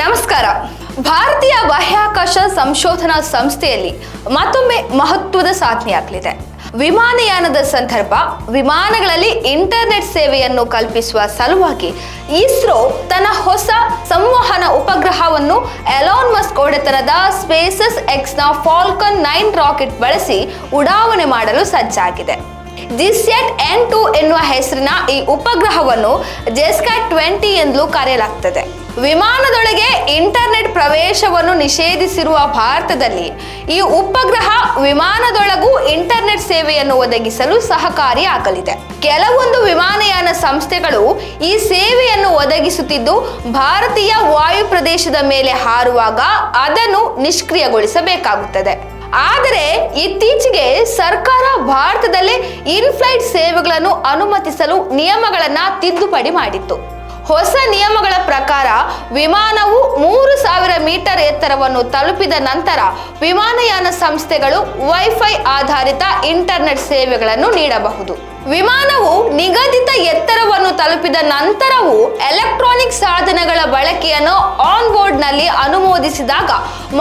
ನಮಸ್ಕಾರ. ಭಾರತೀಯ ಬಾಹ್ಯಾಕಾಶ ಸಂಶೋಧನಾ ಸಂಸ್ಥೆಯಲ್ಲಿ ಮತ್ತೊಮ್ಮೆ ಮಹತ್ವದ ಸಾಧನೆಯಾಗಲಿದೆ. ವಿಮಾನಯಾನದ ಸಂದರ್ಭ, ವಿಮಾನಗಳಲ್ಲಿ ಇಂಟರ್ನೆಟ್ ಸೇವೆಯನ್ನು ಕಲ್ಪಿಸುವ ಸಲುವಾಗಿ ಇಸ್ರೋ ತನ್ನ ಹೊಸ ಸಂವಹನ ಉಪಗ್ರಹವನ್ನು ಎಲಾನ್ ಮಸ್ಕ್ ಒಡೆತನದ ಸ್ಪೇಸಸ್ ಎಕ್ಸ್ನ ಫಾಲ್ಕನ್ ನೈನ್ ರಾಕೆಟ್ ಬಳಸಿ ಉಡಾವಣೆ ಮಾಡಲು ಸಜ್ಜಾಗಿದೆ. ಜಿಸ್ಯಾಟ್ ಎನ್ ಟು ಎನ್ನುವ ಹೆಸರಿನ ಈ ಉಪಗ್ರಹವನ್ನು ಜೆಸ್ಕಾ ಟ್ವೆಂಟಿ ಎಂದಲೂ ಕರೆಯಲಾಗ್ತದೆ. ವಿಮಾನದೊಳಗೆ ಇಂಟರ್ನೆಟ್ ಪ್ರವೇಶವನ್ನು ನಿಷೇಧಿಸಿರುವ ಭಾರತದಲ್ಲಿ ಈ ಉಪಗ್ರಹ ವಿಮಾನದೊಳಗೂ ಇಂಟರ್ನೆಟ್ ಸೇವೆಯನ್ನು ಒದಗಿಸಲು ಸಹಕಾರಿಯಾಗಲಿದೆ. ಕೆಲವೊಂದು ವಿಮಾನಯಾನ ಸಂಸ್ಥೆಗಳು ಈ ಸೇವೆಯನ್ನು ಒದಗಿಸುತ್ತಿದ್ದು, ಭಾರತೀಯ ವಾಯು ಪ್ರದೇಶದ ಮೇಲೆ ಹಾರುವಾಗ ಅದನ್ನು ನಿಷ್ಕ್ರಿಯಗೊಳಿಸಬೇಕಾಗುತ್ತದೆ. ಆದರೆ ಇತ್ತೀಚೆಗೆ ಸರ್ಕಾರ ಭಾರತದಲ್ಲಿ ಇನ್ಫ್ಲೈಟ್ ಸೇವೆಗಳನ್ನು ಅನುಮತಿಸಲು ನಿಯಮಗಳನ್ನ ತಿದ್ದುಪಡಿ ಮಾಡಿತ್ತು. ಹೊಸ ನಿಯಮಗಳ ಪ್ರಕಾರ ವಿಮಾನವು ಮೂರು ಸಾವಿರ ಮೀಟರ್ ಎತ್ತರವನ್ನು ತಲುಪಿದ ನಂತರ ವಿಮಾನಯಾನ ಸಂಸ್ಥೆಗಳು ವೈಫೈ ಆಧಾರಿತ ಇಂಟರ್ನೆಟ್ ಸೇವೆಗಳನ್ನು ನೀಡಬಹುದು. ವಿಮಾನವು ನಿಗದಿತ ಎತ್ತರವನ್ನು ತಲುಪಿದ ನಂತರವೂ ಎಲೆಕ್ಟ್ರಾನಿಕ್ ಸಾಧನಗಳ ಬಳಕೆಯನ್ನು ಆನ್ ಬೋರ್ಡ್ನಲ್ಲಿ ಅನುಮೋದಿಸಿದಾಗ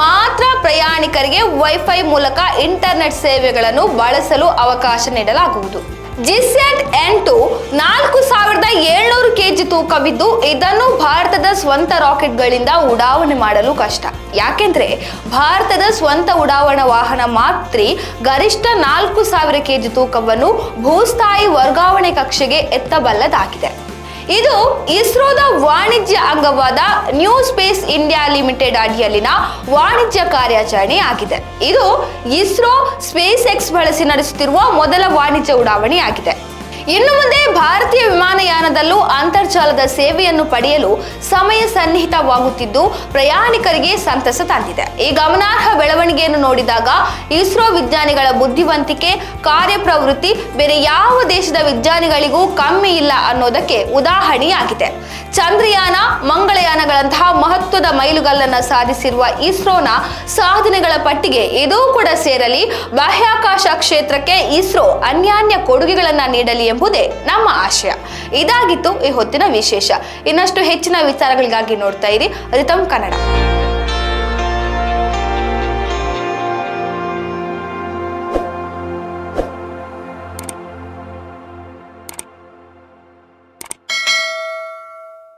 ಮಾತ್ರ ಪ್ರಯಾಣಿಕರಿಗೆ ವೈಫೈ ಮೂಲಕ ಇಂಟರ್ನೆಟ್ ಸೇವೆಗಳನ್ನು ಬಳಸಲು ಅವಕಾಶ ನೀಡಲಾಗುವುದು. ಜಿಸ್ಯಾಟ್ ಎಂಟು ನಾಲ್ಕು ತೂಕವಿದ್ದು ಇದನ್ನು ಭಾರತದ ಸ್ವಂತ ರಾಕೆಟ್ಗಳಿಂದ ಉಡಾವಣೆ ಮಾಡಲು ಕಷ್ಟ. ಯಾಕೆಂದ್ರೆ ಭಾರತದ ಸ್ವಂತ ಉಡಾವಣಾ ವಾಹನ ಮಾತ್ರ ಗರಿಷ್ಠ ನಾಲ್ಕು ಸಾವಿರ ಕೆಜಿ ತೂಕವನ್ನು ಭೂಸ್ಥಾಯಿ ವರ್ಗಾವಣೆ ಕಕ್ಷೆಗೆ ಎತ್ತಬಲ್ಲದಾಗಿದೆ. ಇದು ಇಸ್ರೋದ ವಾಣಿಜ್ಯ ಅಂಗವಾದ ನ್ಯೂ ಸ್ಪೇಸ್ ಇಂಡಿಯಾ ಲಿಮಿಟೆಡ್ ಅಡಿಯಲ್ಲಿನ ವಾಣಿಜ್ಯ ಕಾರ್ಯಾಚರಣೆ ಆಗಿದೆ. ಇದು ಇಸ್ರೋ ಸ್ಪೇಸ್ ಎಕ್ಸ್ ಬಳಸಿ ನಡೆಸುತ್ತಿರುವ ಮೊದಲ ವಾಣಿಜ್ಯ ಉಡಾವಣೆಯಾಗಿದೆ. ಇನ್ನು ಮುಂದೆ ಭಾರತೀಯ ವಿಮಾನಯಾನದಲ್ಲೂ ಅಂತರ್ಜಾಲದ ಸೇವೆಯನ್ನು ಪಡೆಯಲು ಸಮಯ ಸನ್ನಿಹಿತವಾಗುತ್ತಿದ್ದು, ಪ್ರಯಾಣಿಕರಿಗೆ ಸಂತಸ ತಂದಿದೆ. ಈ ಗಮನಾರ್ಹ ಬೆಳವಣಿಗೆಯನ್ನು ನೋಡಿದಾಗ ಇಸ್ರೋ ವಿಜ್ಞಾನಿಗಳ ಬುದ್ಧಿವಂತಿಕೆ, ಕಾರ್ಯಪ್ರವೃತ್ತಿ, ಬೇರೆ ಯಾವ ದೇಶದ ವಿಜ್ಞಾನಿಗಳಿಗೂ ಕಮ್ಮಿ ಇಲ್ಲ ಅನ್ನೋದಕ್ಕೆ ಉದಾಹರಣೆಯಾಗಿದೆ. ಚಂದ್ರಯಾನ, ಮಂಗಳಯಾನಗಳಂತಹ ಮಹತ್ವದ ಮೈಲುಗಲ್ಲನ್ನು ಸಾಧಿಸಿರುವ ಇಸ್ರೋನ ಸಾಧನೆಗಳ ಪಟ್ಟಿಗೆ ಇದೂ ಕೂಡ ಸೇರಲಿ. ಬಾಹ್ಯಾಕಾಶ ಕ್ಷೇತ್ರಕ್ಕೆ ಇಸ್ರೋ ಅನ್ಯಾನ್ಯ ಕೊಡುಗೆಗಳನ್ನು ನೀಡಲಿ ಎಂಬುದೇ ನಮ್ಮ ಆಶಯ. ಇದಾಗಿತ್ತು ಈ ಹೊತ್ತಿನ ವಿಶೇಷ. ಇನ್ನಷ್ಟು ಹೆಚ್ಚಿನ ವಿಚಾರಗಳಿಗಾಗಿ ನೋಡ್ತಾ ಇರಿ. ರಿತಮ್ ಕನ್ನಡ.